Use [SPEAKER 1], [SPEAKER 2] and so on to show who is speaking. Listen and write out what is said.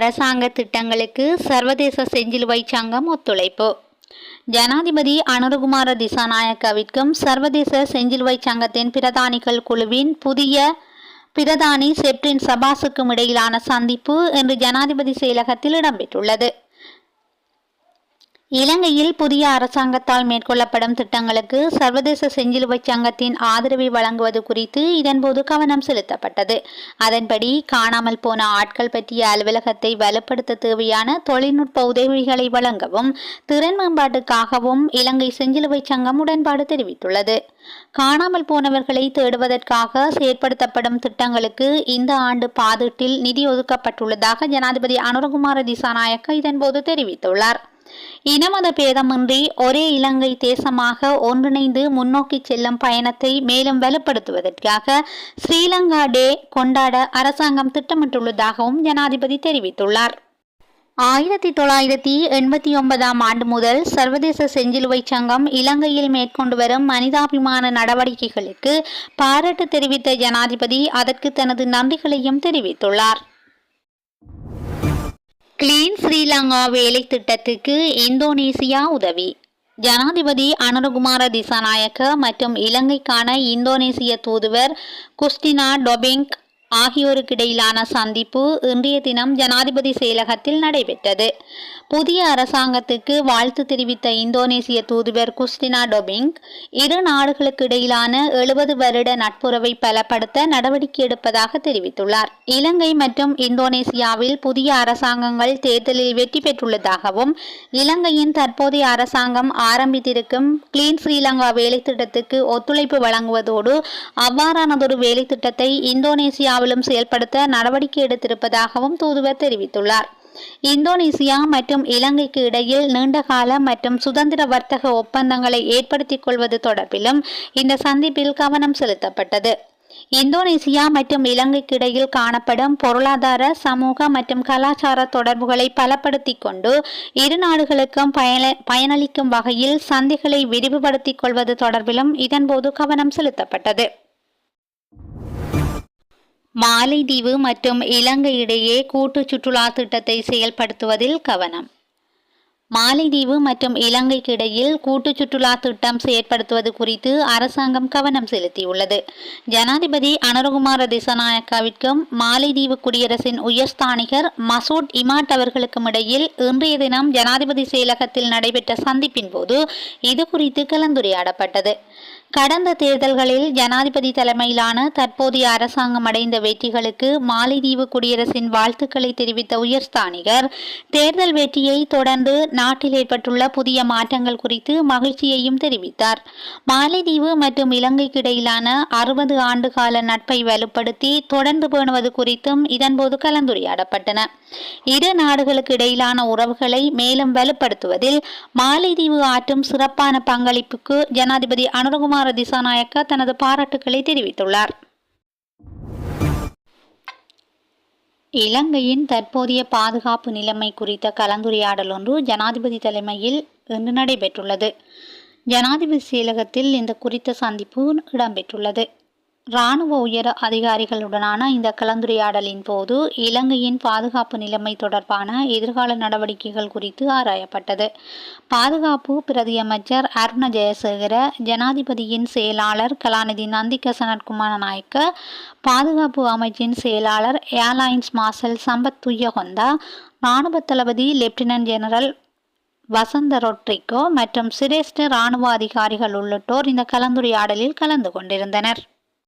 [SPEAKER 1] அரசாங்க திட்டங்களுக்கு சர்வதேச செஞ்சிலுவை சங்கம் ஒத்துழைப்பு. ஜனாதிபதி அனுருகுமார திசாநாயக்கவிற்கும் சர்வதேச செஞ்சிலுவை சங்கத்தின் பிரதானிகள் குழுவின் புதிய பிரதானி செப்டின் சபாஸுக்கும் இடையிலான சந்திப்பு இன்று ஜனாதிபதி செயலகத்தில் இடம்பெற்றுள்ளது. இலங்கையில் புதிய அரசாங்கத்தால் மேற்கொள்ளப்படும் திட்டங்களுக்கு சர்வதேச செஞ்சிலுவை சங்கத்தின் ஆதரவை வழங்குவது குறித்து இதன்போது கவனம் செலுத்தப்பட்டது. அதன்படி காணாமல் போன ஆட்கள் பற்றிய அலுவலகத்தை வலுப்படுத்த தேவையான தொழில்நுட்ப உதவிகளை வழங்கவும் திறன் மேம்பாட்டுக்காகவும் இலங்கை செஞ்சிலுவை சங்கம் உடன்பாடு தெரிவித்துள்ளது. காணாமல் போனவர்களை தேடுவதற்காக செயற்படுத்தப்படும் திட்டங்களுக்கு இந்த ஆண்டு பாதீட்டில் நிதி ஒதுக்கப்பட்டுள்ளதாக ஜனாதிபதி அனுரகுமார திசாநாயக்க இதன்போது தெரிவித்துள்ளார். இனமத பேதமின்றி ஒரே இலங்கை தேசமாக ஒன்றிணைந்து முன்னோக்கி செல்லும் பயணத்தை மேலும் வலுப்படுத்துவதற்காக ஸ்ரீலங்கா டே கொண்டாட அரசாங்கம் திட்டமிட்டுள்ளதாகவும் ஜனாதிபதி தெரிவித்துள்ளார். ஆயிரத்தி தொள்ளாயிரத்தி எண்பத்தி ஒன்பதாம் ஆண்டு முதல் சர்வதேச செஞ்சிலுவை சங்கம் இலங்கையில் மேற்கொண்டு வரும் மனிதாபிமான நடவடிக்கைகளுக்கு பாராட்டு தெரிவித்த ஜனாதிபதி அதற்கு தனது நன்றிகளையும் தெரிவித்துள்ளார். கிளீன் ஸ்ரீலங்கா வேலை திட்டத்துக்கு இந்தோனேசியா உதவி. ஜனாதிபதி அனுரகுமார திசாநாயக்க மற்றும் இலங்கைக்கான இந்தோனேசிய தூதுவர் குஸ்டினா டொபிங் ஆகியோருக்கிடையிலான சந்திப்பு இன்றைய தினம் ஜனாதிபதி செயலகத்தில் நடைபெற்றது. புதிய அரசாங்கத்துக்கு வாழ்த்து தெரிவித்த இந்தோனேசிய தூதுவர் குஸ்டினா டொபிங் இரு நாடுகளுக்கு இடையிலான எழுபது வருட நட்புறவை பலப்படுத்த நடவடிக்கை எடுப்பதாக தெரிவித்துள்ளார். இலங்கை மற்றும் இந்தோனேசியாவில் புதிய அரசாங்கங்கள் தேர்தலில் வெற்றி பெற்றுள்ளதாகவும் இலங்கையின் தற்போதைய அரசாங்கம் ஆரம்பித்திருக்கும் கிளீன் ஸ்ரீலங்கா வேலை திட்டத்துக்கு ஒத்துழைப்பு வழங்குவதோடு அவ்வாறானதொரு வேலை திட்டத்தை இந்தோனேசியாவிலும் செயல்படுத்த நடவடிக்கை எடுத்திருப்பதாகவும் தூதுவர் தெரிவித்துள்ளார். இந்தோனேசியா மற்றும் இலங்கைக்கு இடையில் நீண்டகால மற்றும் சுதந்திர வர்த்தக ஒப்பந்தங்களை ஏற்படுத்திக் கொள்வது தொடர்பிலும் இந்த சந்திப்பில் கவனம் செலுத்தப்பட்டது. இந்தோனேசியா மற்றும் இலங்கைக்கு இடையில் காணப்படும் பொருளாதார சமூக மற்றும் கலாச்சார தொடர்புகளை பலப்படுத்திக் கொண்டு இரு நாடுகளுக்கும் பயன பயனளிக்கும் வகையில் சந்தைகளை விரிவுபடுத்திக் கொள்வது தொடர்பிலும் இதன்போது கவனம் செலுத்தப்பட்டது. மாலைதீவு மற்றும் இலங்கை இடையே கூட்டு சுற்றுலா திட்டத்தை செயல்படுத்துவதில் கவனம். மாலைதீவு மற்றும் இலங்கைக்கு இடையில் கூட்டு சுற்றுலா திட்டம் செயற்படுத்துவது குறித்து அரசாங்கம் கவனம் செலுத்தியுள்ளது. ஜனாதிபதி அனுரகுமார திசநாயக்காவிற்கும் மாலைதீவு குடியரசின் உயர்ஸ்தானிகர் மசூட் இமாட் அவர்களுக்கும் இடையில் இன்றைய தினம் ஜனாதிபதி செயலகத்தில் நடைபெற்ற சந்திப்பின் போது இது குறித்து கலந்துரையாடப்பட்டது. கடந்த தேர்தல்களில் ஜனாதிபதி தலைமையிலான தற்போதைய அரசாங்கம் அடைந்த வெற்றிகளுக்கு மாலைதீவு குடியரசின் வாழ்த்துக்களை தெரிவித்த உயர்ஸ்தானிகர் தேர்தல் வெற்றியை தொடர்ந்து நாட்டில் ஏற்பட்டுள்ள புதிய மாற்றங்கள் குறித்து மகிழ்ச்சியையும் தெரிவித்தார். மாலைதீவு மற்றும் இலங்கைக்கு இடையிலான அறுபது ஆண்டுகால நட்பை வலுப்படுத்தி தொடர்ந்து பேணுவது குறித்தும் இதன்போது கலந்துரையாடப்பட்டன. இரு நாடுகளுக்கு இடையிலான உறவுகளை மேலும் வலுப்படுத்துவதில் மாலைதீவு ஆற்றும் சிறப்பான பங்களிப்புக்கு ஜனாதிபதி அனுரகுமார் குமார திசாநாயக்கா தனது பாராட்டுக்களை தெரிவித்துள்ளார். இலங்கையின் தற்போதைய பாதுகாப்பு நிலைமை குறித்த கலந்துரையாடல் ஒன்று ஜனாதிபதி தலைமையில் இன்று நடைபெற்றுள்ளது. ஜனாதிபதி செயலகத்தில் இந்த குறித்த சந்திப்பு இடம்பெற்றுள்ளது. இராணுவ உயர அதிகாரிகளுடனான இந்த கலந்துரையாடலின் போது இலங்கையின் பாதுகாப்பு நிலைமை தொடர்பான எதிர்கால நடவடிக்கைகள் குறித்து ஆராயப்பட்டது. பாதுகாப்பு பிரதியமைச்சர் அருண ஜெயசேகர ஜனாதிபதியின் செயலாளர் கலாநிதி நந்திக சனத்குமார நாயக்க பாதுகாப்பு அமைச்சின் செயலாளர் ஏர்லைன்ஸ் மார்ஷல் சம்பத் துய்யகொந்தா இராணுவ தளபதி லெப்டினன்ட் ஜெனரல் வசந்த ரொட்ரிகோ மற்றும் சிரேஷ்ட இராணுவ அதிகாரிகள் உள்ளிட்டோர் இந்த கலந்துரையாடலில் கலந்து கொண்டிருந்தனர்.